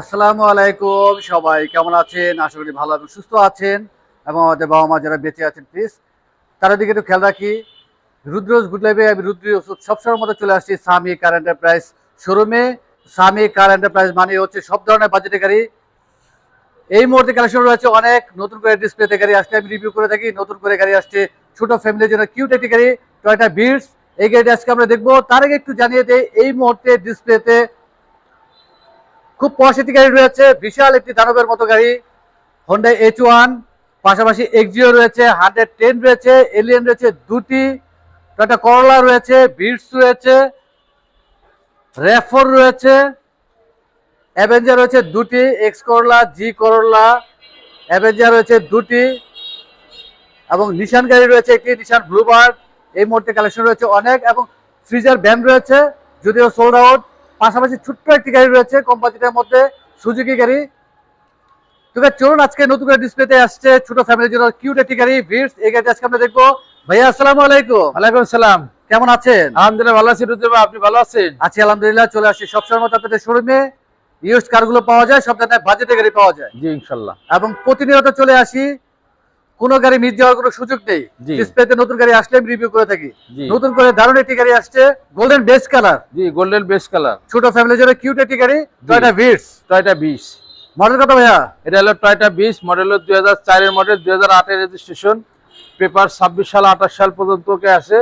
আসসালামু আলাইকুম, সবাই কেমন আছেন? আশা করি ভালো এবং সুস্থ আছেন এবং আমাদের বাবা মা যারা বেঁচে আছেন প্লিজ তার দিকে একটু খেয়াল রাখি। রুদ্রজ গুড লাইফে আমি রুদ্র সবসময় মতো চলে আসছি সামি কার এন্টারপ্রাইজ শোরুমে সামি কার এন্টারপ্রাইজ মানে হচ্ছে সব ধরনের বাজেটে গাড়ি। এই মুহূর্তে কালেকশন রয়েছে অনেক নতুন করে ডিসপ্লেতে গাড়ি আসলে আমি রিভিউ করে থাকি, নতুন করে গাড়ি আসছে, ছোট ফ্যামিলির জন্য কিউট একটি গাড়ি টয়টা বিটস এই গাড়িটা আজকে আমরা দেখব, তার আগে একটু জানিয়ে দেই, এই মুহূর্তে ডিসপ্লেতে খুব পশ গাড়ি রয়েছে, বিশাল একটি দানবের মতো গাড়ি। হন্ডা এইচ ওয়ান পাশাপাশি এক্সিও রয়েছে হান্ড্রেড টেন রয়েছে এলিয়েন রয়েছে দুটি একটা করলা রয়েছে বিটস রয়েছে র্যাফোর রয়েছে অ্যাভেঞ্জার রয়েছে দুটি এক্স করলা জি করলা অ্যাভেঞ্জার রয়েছে দুটি, এবং নিশান গাড়ি রয়েছে একটি নিশান ব্লুবার্ড এই মুহূর্তে কালেকশন রয়েছে অনেক, এবং ফ্রিজার ভ্যান রয়েছে, যদিও সোল্ড আউট পাশাপাশি ছোট্ট একটি গাড়ি রয়েছে কম বাজেটের মধ্যে সুজুকি গাড়ি। তবে চলুন আজকে নতুন করে ডিসপ্লেতে আসছে ছোট ফ্যামিলির জন্য কিউট একটি গাড়ি ভিড়স এই গাড়ি আজকে আমরা দেখব ভাইয়া আসসালামু আলাইকুম। ওয়ালাইকুম সালাম। কেমন আছেন? আলহামদুলিল্লাহ ভালো আছি রুদ্র আপনি ভালো আছেন? আছি আলহামদুলিল্লাহ চলে আসছি সবসময় মতো আপনাদের শোরুমে ইউজ কারগুলো পাওয়া যায় সব ধরনের বাজেটের গাড়ি পাওয়া যায়। জি ইনশাল্লাহ। এবং প্রতিনিয়ত চলে আসি কোনো গাড়ি মিস যাওয়ার কোনো সুযোগ নেই। ডিসপ্লেতে নতুন গাড়ি আসলে আমি রিভিউ করে থাকি। নতুন করে দারুণ একটি গাড়ি আসছে গোল্ডেন বেস কালার জি গোল্ডেন বেস্ট কালার ছোট ফ্যামিলির জন্য কিউট একটি গাড়ি টয়টা ভিটস টয়টা বিশ মডেল কত ভাইয়া? এটা হলো টয়টা বিশ মডেল হলো দুই হাজার চারের মডেল দুই হাজার আটের রেজিস্ট্রেশন পেপার ছাব্বিশ সাল আঠাশ সাল পর্যন্ত কে আছে।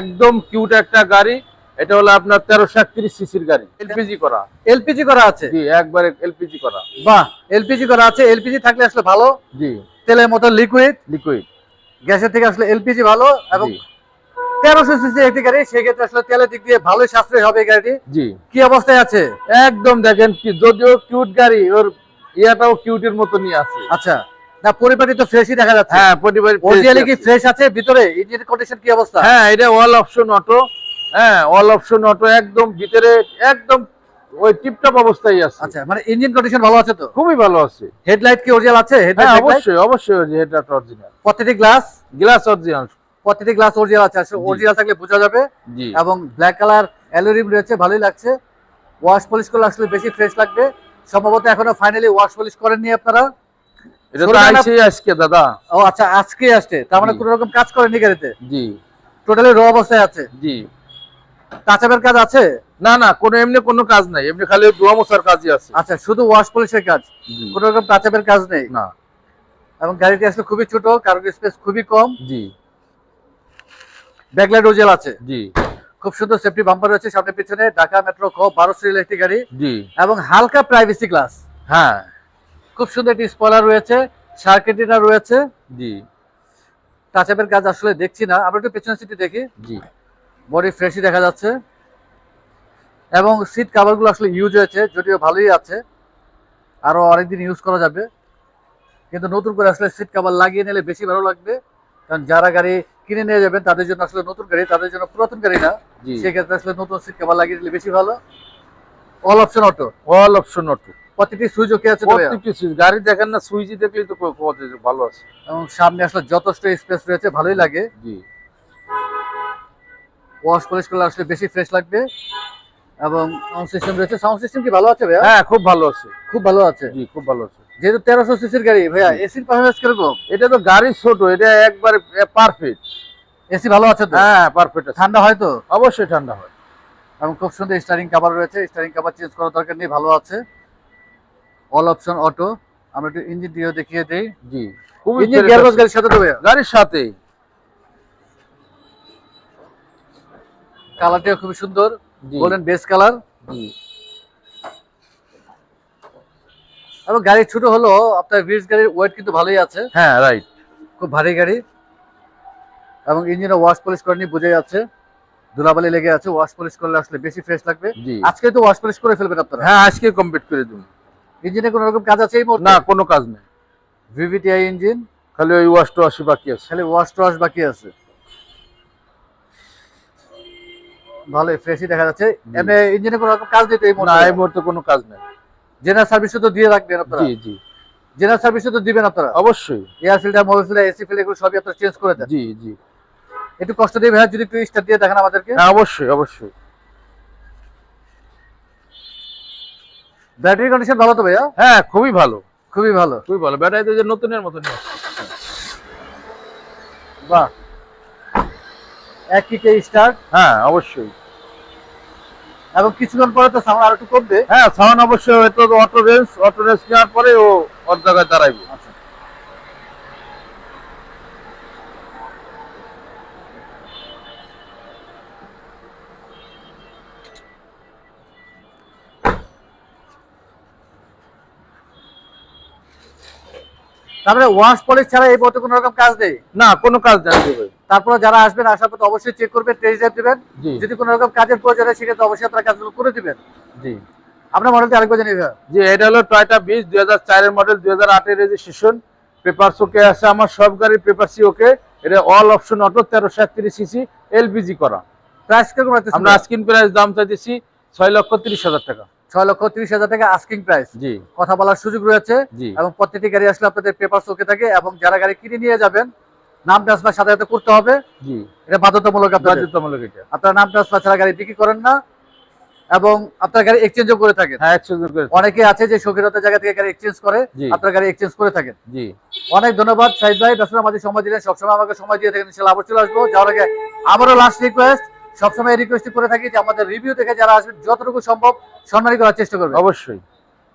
একদম কিউট একটা গাড়ি। এটা হলো আপনার তেরোশো একত্রিশ সিসির গাড়ি। এলপিজি করা। এলপিজি করা আছে? জি একবারে এলপিজি করা। বাহ এলপিজি করা আছে। এলপিজি থাকলে আসলে ভালো। জি। তেলের মতো লিকুইড লিকুইড গ্যাসের থেকে আসলে এলপিজি ভালো এবং তেরোশো সিসি একটি গাড়ি সেক্ষেত্রে আসলে তেলের দিক দিয়ে ভালোই সাশ্রয় হবে গাড়িটি। জি। কি অবস্থায় আছে? একদম দেখেন কি যদিও কিউট গাড়ি ওর ইয়াটাও কিউটের মতো নিয়ে আছে। আচ্ছা না তো ফ্রেশই দেখা যাচ্ছে। হ্যাঁ পরিবার অরিজিনালি কি ফ্রেশ আছে? ভিতরে ইঞ্জিন কন্ডিশন কি অবস্থা? হ্যাঁ এটা অল অপশন অটো হ্যাঁ অল অপশন অটো একদম ভিতরে একদম ওই টিপটপ অবস্থায় আছে। আচ্ছা মানে ইঞ্জিন কন্ডিশন ভালো আছে তো? খুবই ভালো আছে। হেডলাইট কি অরিজিনাল আছে? হ্যাঁ হেডলাইট অবশ্যই অবশ্যই এটা অরিজিনাল প্রতিটি গ্লাস গ্লাস অরিজিনাল প্রতিটি গ্লাস অরিজিনাল আছে। আসলে অরিজিনাল থাকলে বোঝা যাবে। এবং ব্ল্যাক কালার অ্যালুরিম রয়েছে ভালোই লাগছে। ওয়াশ পলিশ করলে আসলে বেশি ফ্রেশ লাগবে। সম্ভবত এখনও ফাইনালি ওয়াশ পলিশ করেননি আপনারা। এটা তো শোরুমে আজকে দাদা। ও আচ্ছা আজকে আসছে। তার মানে। কোনো রকম কাজ করেনি গাড়িতে? জি। টোটালি র অবস্থায় আছে। জি। টাচাপের কাজ আছে? না না কোনো এমনি কোনো কাজ নাই এমনি খালি ধোয়া মোছার কাজই আছে। আচ্ছা শুধু ওয়াশ পলিশের কাজ? কোনো রকম টাচাপের কাজ নেই? না। এবং গাড়িটি আসলে খুবই ছোট কার্গো স্পেস খুবই কম। জি। ব্যাকলাইট ওজেল আছে। জি। খুব সুন্দর সেফটি বাম্পার রয়েছে সামনে পিছনে ঢাকা মেট্রো খ বারো সিরিয়াল একটি গাড়ি। জি। এবং হালকা প্রাইভেসি গ্লাস হ্যাঁ। খুব সুন্দর একটি স্পয়লার রয়েছে সার্কেটিনা রয়েছে। জি। টাচাপের কাজ আসলে দেখছি না আমরা একটু পেছনের সিটি দেখি। জি। বডি ফ্রেশই দেখা যাচ্ছে। এবং সিট কাভারগুলো আসলে ইউজ হয়েছে যদিও ভালোই আছে। আরও অনেকদিন ইউজ করা যাবে। কিন্তু নতুন করে আসলে সিট কাভার লাগিয়ে নিলে বেশি ভালো লাগবে। কারণ যারা গাড়ি কিনে নিয়ে যাবেন তাদের জন্য আসলে নতুন গাড়ি তাদের জন্য পুরাতন গাড়ি না। সেক্ষেত্রে আসলে নতুন সিট কাভার লাগিয়ে দিলে বেশি ভালো। All option auto all option auto প্রতিটি সুইচ ওকে আছে? প্রত্যেকটি সুইচ গাড়ি দেখেন না সুইচই দেখলেই তো ভালো আছে। এবং সামনে আসলে যথেষ্ট স্পেস রয়েছে ভালোই লাগে। জি। ওয়াশ পলিশ করলে আসলে বেশি ফ্রেশ লাগবে। এবং সাউন্ড সিস্টেম রয়েছে। সাউন্ড সিস্টেম কি ভালো আছে ভাইয়া? হ্যাঁ খুব ভালো আছে। খুব ভালো আছে? জি খুব ভালো আছে। যেহেতু তেরোশো সিসির গাড়ি ভাইয়া এসির পারফরমেন্স কীরকম? এটা তো গাড়ি ছোট এটা একবারে পারফেক্ট এসি ভালো আছে তো? হ্যাঁ পারফেক্ট ঠান্ডা হয় তো? অবশ্যই ঠান্ডা হয়। এবং খুব সুন্দর স্টারিং কাভার রয়েছে। স্টারিং কাভার চেঞ্জ করার দরকার নেই ভালো আছে। অল অপশন অটো আমরা একটু ইঞ্জিন দিয়ে দেখিয়ে দিই। জি। খুবই ইঞ্জিন গিয়ারবক্স গাড়ির সাথে তো ভাইয়া? গাড়ির সাথে কালারটিও খুবই সুন্দর। গোল্ডেন বেস কালার এবং গাড়ি ছোট হলো আপনার ভিডস গাড়ির ওয়েট কিন্তু ভালোই আছে। হ্যাঁ রাইট খুব ভারী গাড়ি। এবং ইঞ্জিনে ওয়াশ পলিশ করেনি বোঝা যাচ্ছে। ধুলাবালি লেগে আছে ওয়াশ পলিশ করলে আসলে বেশি ফ্রেশ লাগবে। আজকে তো ওয়াশ পলিশ করে ফেলবেন আপনারা? হ্যাঁ আজকে কমপ্লিট করে দিন ইঞ্জিনে কোনো রকম কাজ আছে এই মুহূর্তে? না কোনো কাজ নেই। ভিভিটিআই ইঞ্জিন খালি ওই ওয়াশ টো বাকি আছে। খালি ওয়াশ টওয়াশ বাকি আছে। ভালো ফ্রেশই দেখা যাচ্ছে। এমনি ইঞ্জিনে কোনো রকম কাজ দিতে এই না এই মুহূর্তে কোনো কাজ নেই। জেনারেল তো দিয়ে রাখবেন আপনারা? জি জি। জেনারেল তো দিবেন আপনারা? অবশ্যই। Air filter mobile filter AC filter এগুলো সবই আপনারা চেঞ্জ করে দেন। জি জি। একটু কষ্ট দিয়ে ভাইয়া যদি একটু স্টার্ট দিয়ে দেখেন আমাদেরকে। হ্যাঁ অবশ্যই অবশ্যই। ব্যাটারি কন্ডিশন ভালো তো ভাইয়া? হ্যাঁ খুবই ভালো। খুবই ভালো। খুবই ভালো। ব্যাটারি তো যে নতুনের মতনই আছে। বাহ। এক কিকে স্টার্ট হ্যাঁ অবশ্যই। এবং কিছুক্ষণ পরে তো সাউন্ড আর একটু কমবে। হ্যাঁ সাউন্ড অবশ্যই হয়তো অটো রেঞ্জ অটো রেঞ্জ নেওয়ার পরে ও অর্ধ জায়গায় দাঁড়াইবে। আচ্ছা। তারপরে ওয়াশ পলিশ ছাড়া এই পথে কোনো রকম কাজ নেই? না কোনো কাজ ভাই তারপরে যারা আসবেন আসার পর অবশ্যই চেক করবেন টেস্ট ড্রাইভ দিবেন। যদি কোনো রকম কাজের প্রয়োজন হয় সেক্ষেত্রে অবশ্যই আপনারা কাজগুলো করে দিবেন। জি। আপনার মডেলটি আরেকবার জানিয়ে জি এটা হলো টয়টা বিশ দুই হাজার চারের মডেল দুই হাজার আটের রেজিস্ট্রেশন পেপারস ওকে আছে আমার সব গাড়ির পেপারসি ওকে। এটা অল অপশন অটো তেরোশো একত্রিশ সিসি এলপিজি করা। প্রাইস রাখতেছেন? আমরা স্ক্রিন প্রাইস দাম চাইতেছি ছয় লক্ষ তিরিশ হাজার টাকা। ছয় লক্ষ তিরিশ হাজার টাকা আস্কিং প্রাইস জি। কথা বলার সুযোগ রয়েছে। এবং প্রত্যেকটি গাড়ি আসলে আপনাদের পেপার ওকে থাকে এবং যারা গাড়ি কিনে নিয়ে যাবেন নাম ট্রান্সফার সাথে সাথে করতে হবে। জি। এটা বাধ্যতামূলক বাধ্যতামূলক এটা। আপনার নাম ট্রান্সফার ছাড়া গাড়ি বিক্রি করেন না এবং আপনার গাড়ি এক্সচেঞ্জও করে থাকেন। হ্যাঁ করে অনেকে আছে যে শৌখিনতার জায়গা থেকে গাড়ি এক্সচেঞ্জ করে আপনার গাড়ি এক্সচেঞ্জ করে থাকেন। জি। অনেক ধন্যবাদ সাইদ ভাই ব্যবসা আমাদের সময় দিলেন। সবসময় আমাকে সময় দিয়ে থাকেন ইনশাল্লাহ আবার চলে আসব। যাওয়ার আগে আবারও লাস্ট রিকোয়েস্ট সবসময় রিকোয়েস্ট করে থাকি যে আমাদের রিভিউ দেখে যারা আসবেন যতটুকু সম্ভব সম্মানী করার চেষ্টা করবেন। অবশ্যই।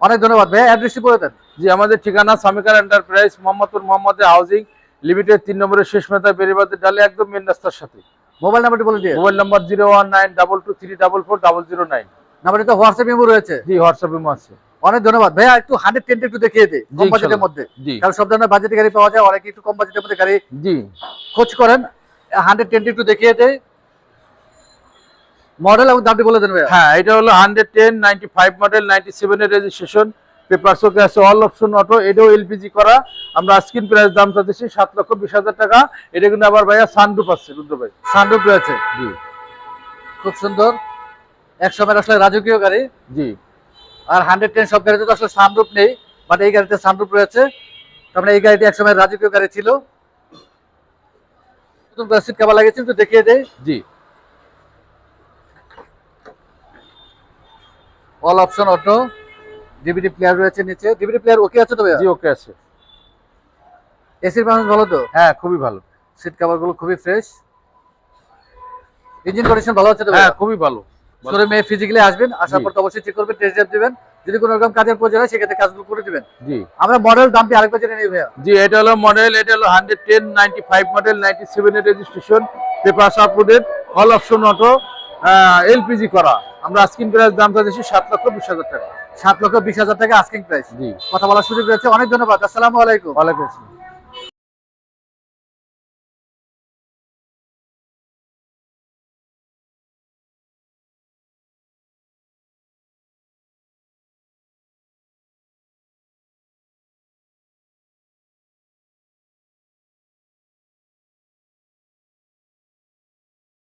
অনেক ধন্যবাদ। ভাই অ্যাড্রেসটি বলে দেন। জি আমাদের ঠিকানা Samikar enterprise Mohammadpur Mohammad housing limited তিন নম্বরের শেষ মেতা বেরিবাদের ডালে একদম মেন রাস্তার সাথে। মোবাইল নাম্বারটি বলে দিয়ে mobile number zero one nine double two three double four double zero nine নাম্বারটি তো হোয়াটসঅ্যাপ ইমো রয়েছে। জি হোয়াটসঅ্যাপ হোয়াটসঅ্যাপে আছে। অনেক ধন্যবাদ। ভাইয়া একটু হান্ড্রেড টেন একটু দেখিয়ে দে কম বাজেটের মধ্যে। কারণ সব ধরনের বাজেটের গাড়ি পাওয়া যায় অনেকে একটু কম বাজেটের মধ্যে গাড়ি জি। খোঁজ করেন। হান্ড্রেড টেন একটু দেখিয়ে দে। মডেল এবং দামটি বলে দেন ভাইয়া। হ্যাঁ এটা হলো hundred ten ninety five model ninety সেভেনের রেজিস্ট্রেশন পেপার শোকে আছে অল অপশন অটো এটাও এলপিজি করা। আমরা স্ক্রিন প্রাইস দাম চাচ্ছি সাত লক্ষ বিশ হাজার টাকা। এটা কিন্তু আবার ভাইয়া সানরুপ আছে রুদ্র ভাই। সানরুফ রয়েছে। জি। খুব সুন্দর। এক সময় আসলে রাজকীয় গাড়ি। জি। আর হান্ড্রেড টেন সব গাড়িতে তো আসলে সানরুফ নেই বাট এই গাড়িতে সানরুফ রয়েছে। তার মানে এই গাড়িটি একসময় রাজকীয় গাড়ি ছিল। নতুন সিট কাভার লাগিয়েছে একটু দেখিয়ে দেয় জি। All option auto DVD player রয়েছে নিচে। ডিভিডি প্লেয়ার ওকে আছে তো ভাইয়া? জি ওকে আছে। এসির পারফরমেন্স ভালো তো? হ্যাঁ খুবই ভালো। সিট কভারগুলো খুবই ফ্রেশ ইঞ্জিন কন্ডিশন ভালো আছে তো হ্যাঁ খুবই ভালো। শোরুমে ফিজিক্যালি আসবেন আসার। পর অবশ্যই চেক করবেন টেস্ট ড্রাইভ দিবেন। যদি কোনো রকম কাজের প্রয়োজন হয় সেক্ষেত্রে কাজগুলো করে দিবেন। জি। আমরা মডেল দামটি আরেকবার জেনে নিই ভাইয়া। জি এটা হলো মডেল এটা হলো hundred ten ninety five model ninety সেভেনের registration paper uploaded all option auto LPG করা। আমরা আস্কিং প্রাইস দাম করেছি সাত লক্ষ বিশ হাজার টাকা। সাত লক্ষ বিশ হাজার টাকা আস্কিং প্রাইস কথা বলার সুযোগ রয়েছে। অনেক ধন্যবাদ। আসসালামু আলাইকুম। ওয়ালাইকুম আসসালাম।